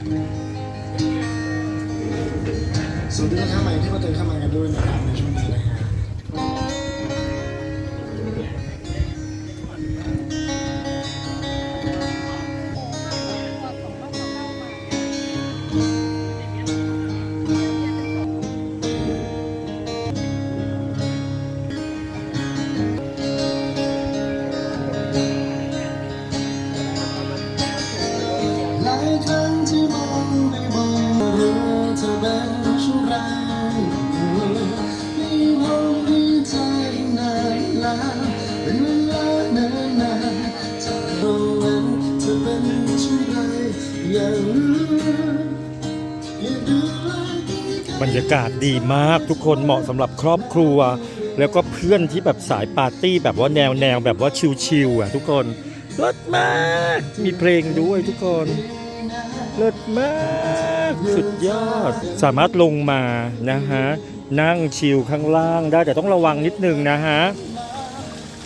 สวัสดีลูกค้าใหม่ที่มาเจอเข้ามากันด้วยนะครับในช่วงนี้นะฮะ บรรยากาศดีมากทุกคนเหมาะสำหรับครอบครัว แล้วก็เพื่อนที่แบบสายปาร์ตี้แบบว่าแนวแนวแบบว่าชิลๆอะทุกคนเลิศมาก มีเพลงด้วยทุกคนเลิศมาก สุดยอด สามารถลงมานะฮะ นั่งชิลข้างล่างได้แต่ต้องระวังนิดนึงนะฮะ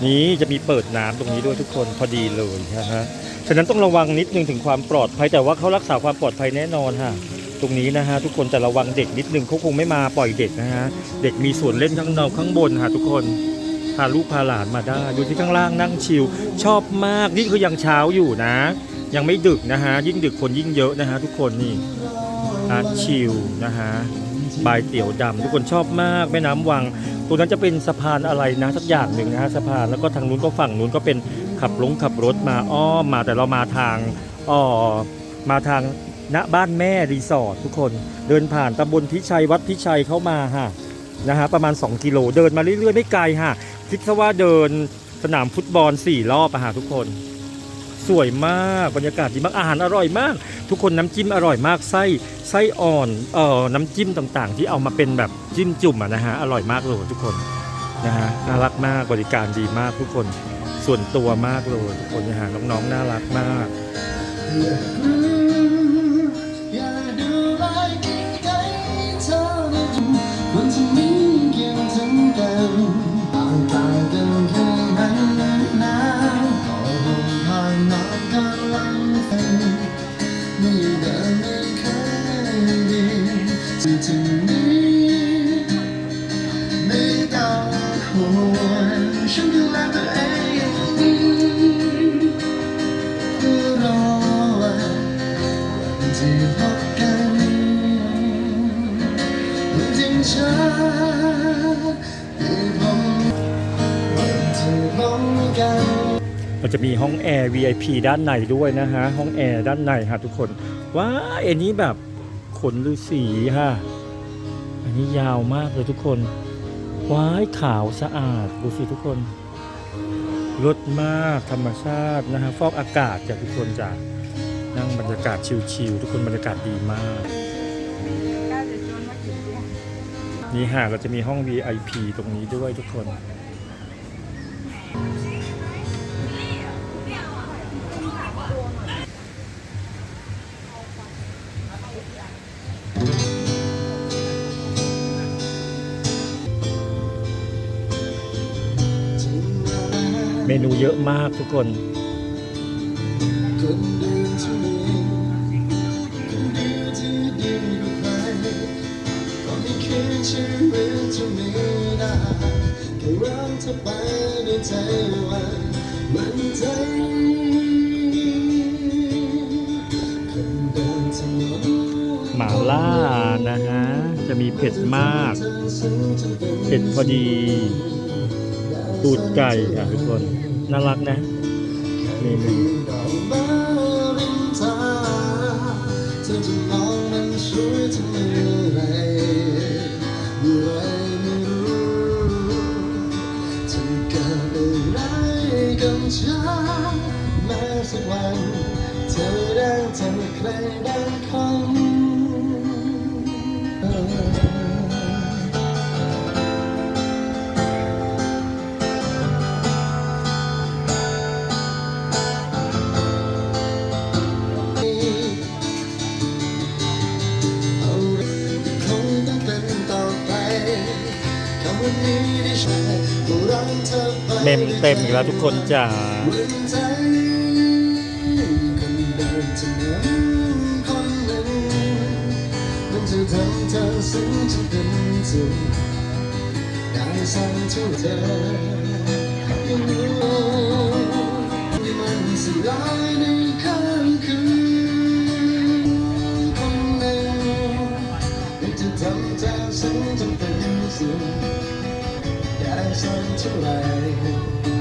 นี้จะมีเปิดน้ำตรงนี้ด้วยทุกคนพอดีเลยนะฮะฉะนั้นต้องระวังนิดนึงถึงความปลอดภัยแต่ว่าเขารักษาความปลอดภัยแน่นอนฮะตรงนี้นะฮะทุกคนแต่ระวังเด็กนิดนึงเขาคงไม่มาปล่อยเด็กนะฮะเด็กมีส่วนเล่นข้างนอกข้างบนฮะทุกคนพาลูกพาหลานมาได้ดูที่ข้างล่างนั่งชิลชอบมากนี่คือยังเช้าอยู่นะ ยังไม่ดึกนะฮะยิ่งดึกคนยิ่งเยอะนะฮะทุกคนนี่อาชิลนะฮะบายเตี๋ยวดำทุกคนชอบมากแม่น้ำวัง ตรงนั้นจะเป็นสะพานอะไรนะสักอย่างหนึ่งนะฮะสะพานแล้วก็ทางนู้นก็ฝั่งนู้นก็เป็นขับลงขับรถมาอ้อมมาแต่เรามาทางอ๋อมาทางณบ้านแม่รีสอร์ททุกคนเดินผ่านตำบลพิชัยวัดพิชัยเข้ามาฮะนะฮะประมาณ 2 กิโลเดินมาเรื่อยๆไม่ไกลฮะคิดซะว่าเดินสนามฟุตบอล 4 รอบอะฮะทุกคน สวยมากบรรยากาศดีมากอาหารอร่อยมาก ทุกคนน้ำจิ้มอร่อยมากไส้ไส้อ่อนเอ่อน้ำจิ้มต่างๆ ที่เอามาเป็นแบบจิ้มจุ่มอะนะฮะอร่อยมากเลยทุกคนนะฮะน่ารักมากบริการดีมากทุกคนส่วนตัวมากเลยทุกคนนะฮะน้องๆน่ารักมาก กันมันจะมีห้องแอร์ VIP ด้านในด้วยนะฮะ ห้องแอร์ด้านในฮะทุกคน ว้าเอ็นนี้แบบขนฤาษีฮะ อันนี้ยาวมากเลยทุกคน ว้ายขาวสะอาดดูสิทุกคนรสมากธรรมชาตินะฮะฟอกอากาศจากทุกคนจากนั่งบรรยากาศชิลๆทุกคนบรรยากาศดีมาก นี่ฮะเราจะมีห้อง VIP ตรงนี้ด้วยทุกคน จวันมันใจคนเดินที่มีหมาล่านะฮะ จะมีเผ็ดมาก เผ็ดพอดี ตูดไก่ค่ะทุกคน น่ารักนะนูดอกไม้ริมทางเธอจะมองมันสวยถึงเมื่เมื่อไรไม่รู้จะเกิดอะไรกับฉันแม้สักวันเธอได้เจอใครบางคน เมมเต็มอีกแล้วทุกคนจ๋าวันใจคนเดินจะเหมือนคนหนึ่งทำเธอซึ้งจนเป็นสุขได้สักเท่าเธอยังรู้มันสลาย ขไ